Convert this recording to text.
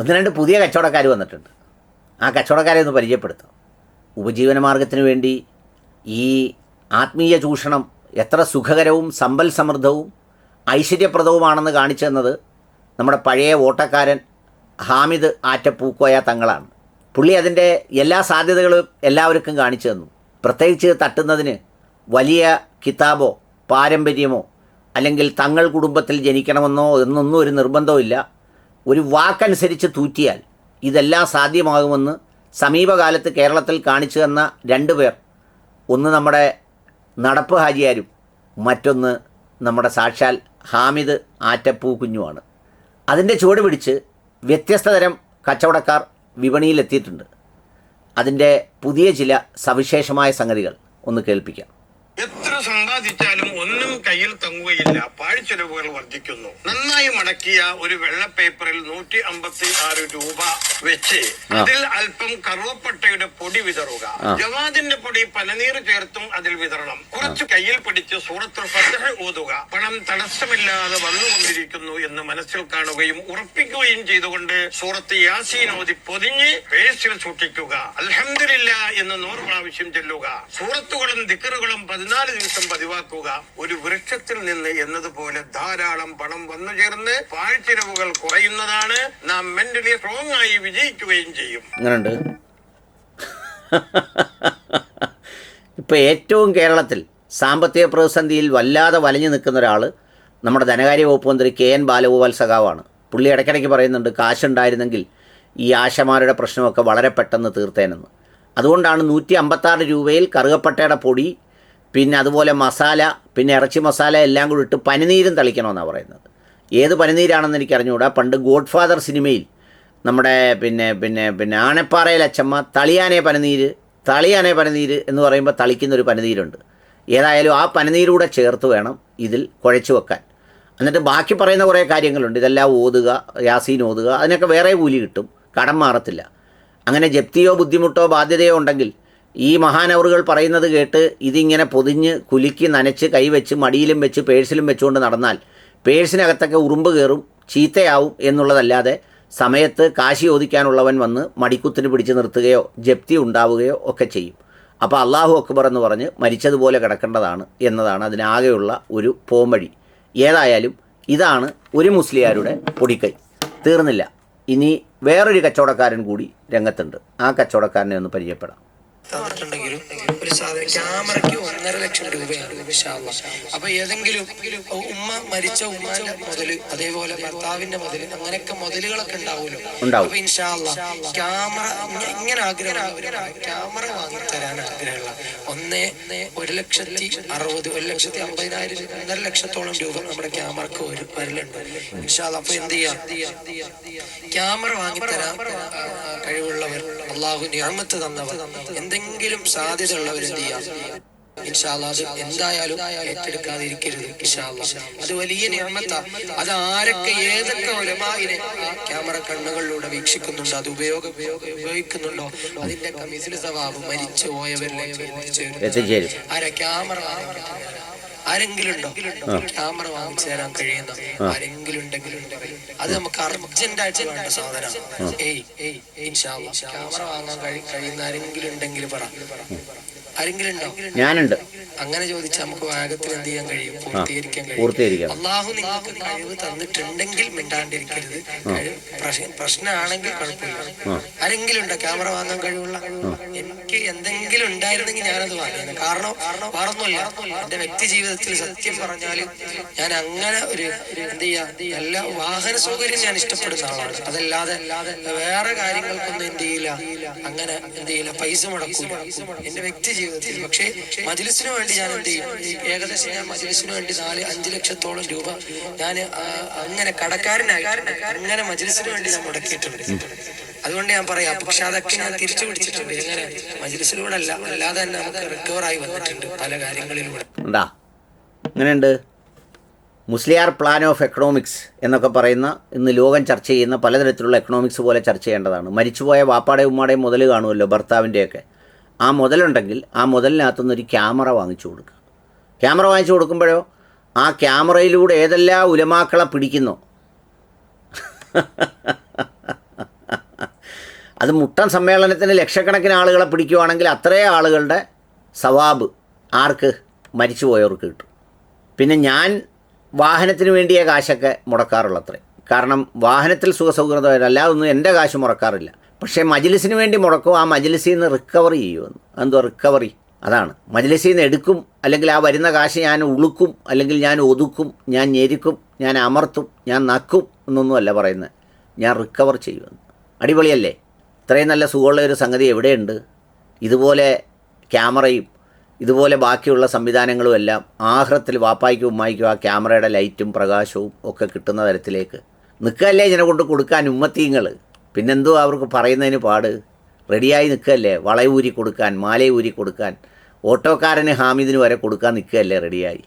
ഒന്ന് രണ്ട് പുതിയ കച്ചവടക്കാർ വന്നിട്ടുണ്ട്. ആ കച്ചവടക്കാരെ ഒന്ന് പരിചയപ്പെടുത്താം ഉപജീവന മാർഗത്തിന് വേണ്ടി ഈ ആത്മീയ ചൂഷണം എത്ര സുഖകരവും സമ്പൽ സമൃദ്ധവും ഐശ്വര്യപ്രദവുമാണെന്ന് കാണിച്ചു തന്നത് നമ്മുടെ പഴയ ഓട്ടക്കാരൻ ഹാമിദ് ആറ്റപ്പൂക്കോയ തങ്ങളാണ്. പുള്ളി അതിന്റെ എല്ലാ സാധ്യതകളും എല്ലാവർക്കും കാണിച്ചു തന്നു. പ്രത്യേകിച്ച് തട്ടുന്നതിന് വലിയ കിതാബോ പാരമ്പര്യമോ അല്ലെങ്കിൽ തങ്ങൾ കുടുംബത്തിൽ ജനിക്കണമെന്നോ എന്നൊന്നും ഒരു നിർബന്ധമില്ല ഒരു വാക്കനുസരിച്ച് തൂറ്റിയാൽ ഇതെല്ലാം സാധ്യമാകുമെന്ന് സമീപകാലത്ത് കേരളത്തിൽ കാണിച്ചു തന്ന രണ്ട് പേർ. ഒന്ന് നമ്മുടെ നടപ്പ് ഹാജിയാരും മറ്റൊന്ന് നമ്മുടെ സാക്ഷാൽ ഹാമിദ് ആറ്റപ്പൂ കുഞ്ഞുമാണ്. അതിന്റെ ചുവട് പിടിച്ച് വ്യത്യസ്ത തരം കച്ചവടക്കാർ വിപണിയിലെത്തിയിട്ടുണ്ട്. അതിന്റെ പുതിയ ചില സവിശേഷമായ സംഗതികൾ ഒന്ന് കേൾപ്പിക്കാം. സമ്പാദിച്ചാലും ഒന്നും കയ്യിൽ തങ്ങുകയില്ല. പാഴ്ചെലവുകൾ വർദ്ധിക്കുന്നു. നന്നായി മടക്കിയ ഒരു വെള്ള പേപ്പറിൽ നൂറ്റി അമ്പത്തി ആറ് രൂപ വെച്ച് അതിൽ അല്പം കറുവപ്പട്ടയുടെ പൊടി വിതറുക. ജവാദിന്റെ പൊടി പനനീർ ചേർത്തും അതിൽ വിതരണം കുറച്ച് കയ്യിൽ പിടിച്ച് സൂറത്തുൽ ഫത്തഹ് ഓതുക. പണം തടസ്സമില്ലാതെ വന്നുകൊണ്ടിരിക്കുന്നു എന്ന് മനസ്സിൽ കാണുകയും ഉറപ്പിക്കുകയും ചെയ്തുകൊണ്ട് സൂറത്ത് യാസീൻ ഓതി പൊതിഞ്ഞ് പേഴ്സിൽ സൂക്ഷിക്കുക. അലഹമില്ല എന്ന് നൂറ് പ്രാവശ്യം ചെല്ലുക. സൂറത്തുകളും ദിക്കറുകളും പതിനാല് ദിവസം പതിവാക്കുക. ഒരു വൃക്ഷത്തിൽ നിന്ന് എന്നതുപോലെ ധാരാളം പണം വന്നു ചേർന്ന് പാഴ്ചിലവുകൾ കുറയുന്നതാണ് നാം മെന്റലി സ്ട്രോങ് ആയി വിജയിക്കുകയും ചെയ്യും. ഇപ്പൊ ഏറ്റവും കേരളത്തിൽ സാമ്പത്തിക പ്രതിസന്ധിയിൽ വല്ലാതെ വലഞ്ഞു നിൽക്കുന്ന ഒരാൾ നമ്മുടെ ധനകാര്യ വകുപ്പ് മന്ത്രി കെ എൻ ബാലഗോപാൽ സഖാവാണ്. പുള്ളി ഇടയ്ക്കിടയ്ക്ക് പറയുന്നുണ്ട് കാശുണ്ടായിരുന്നെങ്കിൽ ഈ ആശമാരുടെ പ്രശ്നമൊക്കെ വളരെ പെട്ടെന്ന് തീർത്തേനെന്ന്. അതുകൊണ്ടാണ് നൂറ്റി അമ്പത്താറ് രൂപയിൽ കറുകപ്പട്ടയുടെ പൊടി പിന്നെ അതുപോലെ മസാല പിന്നെ ഇറച്ചി മസാല എല്ലാം കൂടി ഇട്ട് പനിനീരും തളിക്കണമെന്നാണ് പറയുന്നത്. ഏത് പനിനീരാണെന്ന് എനിക്ക് അറിഞ്ഞുകൂടാ പണ്ട് ഗോഡ് ഫാദർ സിനിമയിൽ നമ്മുടെ പിന്നെ പിന്നെ പിന്നെ ആനപ്പാറയിൽ അച്ചമ്മ തളിയാനെ പനിനീര് തളിയാനെ പനിനീര് എന്ന് പറയുമ്പോൾ തളിക്കുന്നൊരു പനിനീരുണ്ട്. ഏതായാലും ആ പനിനീരൂടെ ചേർത്ത് വേണം ഇതിൽ കുഴച്ചു വെക്കാൻ. എന്നിട്ട് ബാക്കി പറയുന്ന കുറേ കാര്യങ്ങളുണ്ട്. ഇതെല്ലാം ഓതുക യാസീൻ ഓതുക അതിനൊക്കെ വേറെ കൂലി കിട്ടും. കടം മാറത്തില്ല. അങ്ങനെ ജപ്തിയോ ബുദ്ധിമുട്ടോ ബാധ്യതയോ ഉണ്ടെങ്കിൽ ഈ മഹാനവറുകൾ പറയുന്നത് കേട്ട് ഇതിങ്ങനെ പൊതിഞ്ഞ് കുലുക്കി നനച്ച് കൈവച്ച് മടിയിലും വെച്ച് പേഴ്സിലും വെച്ചുകൊണ്ട് നടന്നാൽ പേഴ്സിനകത്തൊക്കെ ഉറുമ്പ് കയറും ചീത്തയാവും എന്നുള്ളതല്ലാതെ സമയത്ത് കാശി ഓദിക്കാനുള്ളവൻ വന്ന് മടിക്കുത്തിന് പിടിച്ച് നിർത്തുകയോ ജപ്തി ഉണ്ടാവുകയോ ഒക്കെ ചെയ്യും. അപ്പോൾ അള്ളാഹു അക്ബർ എന്ന് പറഞ്ഞ് മരിച്ചതുപോലെ കിടക്കേണ്ടതാണ് എന്നതാണ് അതിനാകെയുള്ള ഒരു പോംവഴി. ഏതായാലും ഇതാണ് ഒരു മുസ്ലിയാരുടെ പൊടിക്കൈ. തീർന്നില്ല. ഇനി വേറൊരു കച്ചവടക്കാരൻ കൂടി രംഗത്തുണ്ട്. ആ കച്ചവടക്കാരനെ ഒന്ന് പരിചയപ്പെടാം. തന്നിട്ടുണ്ടെങ്കിലും ഒരു സാധനം ക്യാമറയ്ക്ക് ഒന്നര ലക്ഷം രൂപയാണ്. അപ്പൊ ഏതെങ്കിലും ഉമ്മ മരിച്ച ഉമ്മാന്റെ മുതൽ അതേപോലെ ഭർത്താവിന്റെ മുതൽ അങ്ങനെയൊക്കെ മുതലുകളൊക്കെ ഉണ്ടാവുമല്ലോ അപ്പൊ ഇൻഷാ അല്ലാ, ക്യാമറ ഇങ്ങ- ഇങ്ങനെ ആഗ്രഹം ക്യാമറ വാങ്ങി തരാൻ ആഗ്രഹമുള്ള ഒന്നേ ഒരു ലക്ഷത്തി അറുപത് ഒരു ലക്ഷത്തി അമ്പതിനായിരം ഒന്നര ലക്ഷത്തോളം രൂപ നമ്മുടെ ക്യാമറക്ക് ഒരു വരലുണ്ട് ഇൻഷാ അല്ലാ. അപ്പൊ എന്ത് ചെയ്യാം ക്യാമറ വാങ്ങി തരാൻ കഴിവുള്ളവരുള്ള കഴിവുള്ളവർ അള്ളാഹു ഞാമത്ത് തന്നവർ. എന്തെങ്കിലും സാധ്യത ഉള്ളവർ എന്ത് ചെയ്യാം? എന്തായാലും ഏറ്റെടുക്കാതിരിക്കരുത്. അത് വലിയ നിയമത്ത. അത് ആരൊക്കെ ഏതൊക്കെ ഉലമായിനെ ആ ക്യാമറ കണ്ണുകളിലൂടെ വീക്ഷിക്കുന്നുണ്ടോ? അത് ഉപയോഗ ഉപയോഗ- ഉപയോഗിക്കുന്നുണ്ടോ? അതിന്റെ കമ്മീസിന് സ്വഭാവം മരിച്ചു പോയവരിലേക്ക് എത്തിച്ചേരും. ആരാ ക്യാമറ? ആരെങ്കിലും ഉണ്ടോ കഴിയുന്ന ആരെങ്കിലും ഉണ്ടെങ്കിലും അത് നമുക്ക് വേണ്ട സാധനം വാങ്ങാൻ കഴിയുന്ന ആരെങ്കിലും ഉണ്ടെങ്കിൽ പറ. ആരെങ്കിലും ഉണ്ടോ ഞാനുണ്ട്. അങ്ങനെ ചോദിച്ചാൽ നമുക്ക് വാഗത്തിൽ എന്ത് ചെയ്യാൻ കഴിയും? പൂർത്തീകരിക്കാൻ കഴിയും. അള്ളാഹു നിങ്ങൾക്ക് കഴിവ് തന്നിട്ടുണ്ടെങ്കിൽ മിണ്ടാണ്ടിരിക്കരുത്. പ്രശ്നം പ്രശ്ന- പ്രശ്നമാണെങ്കിൽ കുഴപ്പമില്ല. ആരെങ്കിലും ഉണ്ടോ? ക്യാമറ വാങ്ങാൻ കഴിവുള്ള? എനിക്ക് എന്തെങ്കിലും ഉണ്ടായിരുന്നെങ്കിൽ ഞാനത് വാങ്ങിയത് കാരണം വേറൊന്നുമില്ല. എന്റെ വ്യക്തി ജീവിതത്തിൽ സത്യം പറഞ്ഞാൽ ഞാൻ അങ്ങനെ ഒരു എന്ത് ചെയ്യാ എല്ലാ വാഹന സൗകര്യം ഞാൻ ഇഷ്ടപ്പെടുന്ന ആളാണ്. അതല്ലാതെ വേറെ കാര്യങ്ങൾക്കൊന്നും എന്ത് ചെയ്യില്ല. അങ്ങനെ എന്ത് ചെയ്യില്ല. പൈസ മുടക്കും എന്റെ വ്യക്തി ജീവിതത്തിൽ. പക്ഷേ മജിലിസിന് വേണ്ടി ഞാൻ എന്ത് ചെയ്യും? ഏകദേശം ഞാൻ മജ്ലിസിന് വേണ്ടി നാല് അഞ്ച് ലക്ഷത്തോളം രൂപ ഞാൻ അങ്ങനെ കടക്കാരനായി അങ്ങനെ മജ്ലിസിന് വേണ്ടി ഞാൻ മുടക്കിയിട്ടുണ്ട്. അതുകൊണ്ട് ഞാൻ പറയാം പക്ഷെ അതൊക്കെ ഞാൻ തിരിച്ചു പിടിച്ചിട്ടുണ്ട്. ഇങ്ങനെ മജ്ലിസിലൂടെ അല്ല അല്ലാതെ തന്നെ നമുക്ക് റിക്കവർ ആയി വന്നിട്ടുണ്ട് പല കാര്യങ്ങളിലൂടെ. അങ്ങനെയുണ്ട് മുസ്ലിയാർ പ്ലാൻ ഓഫ് എക്കണോമിക്സ് എന്നൊക്കെ പറയുന്ന ഇന്ന് ലോകം ചർച്ച ചെയ്യുന്ന പലതരത്തിലുള്ള എക്കണോമിക്സ് പോലെ ചർച്ച ചെയ്യേണ്ടതാണ്. മരിച്ചുപോയ വാപ്പാടെ ഉമ്മാടെയും മുതൽ കാണുമല്ലോ ഭർത്താവിന്റെയൊക്കെ. ആ മുതലുണ്ടെങ്കിൽ ആ മുതലിനകത്തുനിന്ന് ഒരു ക്യാമറ വാങ്ങിച്ചു കൊടുക്കുക. ക്യാമറ വാങ്ങിച്ചു കൊടുക്കുമ്പോഴോ? ആ ക്യാമറയിലൂടെ ഏതെല്ലാം ഉലമാക്കളെ പിടിക്കുന്നോ? അത് മുട്ടൻ സമ്മേളനത്തിന് ലക്ഷക്കണക്കിന് ആളുകളെ പിടിക്കുവാണെങ്കിൽ അത്രേ ആളുകളുടെ സവാബ് ആർക്ക് മരിച്ചുപോയവർക്ക് കിട്ടും. പിന്നെ ഞാൻ വാഹനത്തിന് വേണ്ടിയ കാശൊക്കെ മുടക്കാറുള്ളത്രേ. കാരണം വാഹനത്തിൽ സുഖസൗകര്യത അല്ലാതൊന്നും എന്റെ കാശ് മുടക്കാറില്ല. പക്ഷേ മജിലിസിന് വേണ്ടി മുടക്കും ആ മജിലിസിൽ നിന്ന് റിക്കവർ ചെയ്യുമെന്ന്. എന്തോ റിക്കവറി അതാണ്. മജിലിസിൽ നിന്ന് എടുക്കും അല്ലെങ്കിൽ ആ വരുന്ന കാശ് ഞാൻ ഉളുക്കും അല്ലെങ്കിൽ ഞാൻ ഒതുക്കും ഞാൻ ഞെരുക്കും ഞാൻ അമർത്തും ഞാൻ നക്കും എന്നൊന്നുമല്ല പറയുന്നത്. ഞാൻ റിക്കവർ ചെയ്യുമെന്ന്. അടിപൊളിയല്ലേ? ഇത്രയും നല്ല സുഖമുള്ള ഒരു സംഗതി എവിടെയുണ്ട്? ഇതുപോലെ ക്യാമറയും ഇതുപോലെ ബാക്കിയുള്ള സംവിധാനങ്ങളും എല്ലാം ആഹ്രത്തിൽ വാപ്പായ്ക്കും ഉമ്മായിക്കും ആ ക്യാമറയുടെ ലൈറ്റും പ്രകാശവും ഒക്കെ കിട്ടുന്ന തരത്തിലേക്ക് നിൽക്കല്ലേ ഇതിനെ കൊണ്ട് കൊടുക്കാൻ ഉമ്മത്തീങ്ങൾ പിന്നെന്തോ അവർക്ക് പറയുന്നതിന് പാട്. റെഡിയായി നിൽക്കല്ലേ വളയൂരി കൊടുക്കാൻ മാലയൂരി കൊടുക്കാൻ. ഓട്ടോക്കാരന് ഹാമിദിന് വരെ കൊടുക്കാൻ നിൽക്കുകയല്ലേ റെഡിയായി?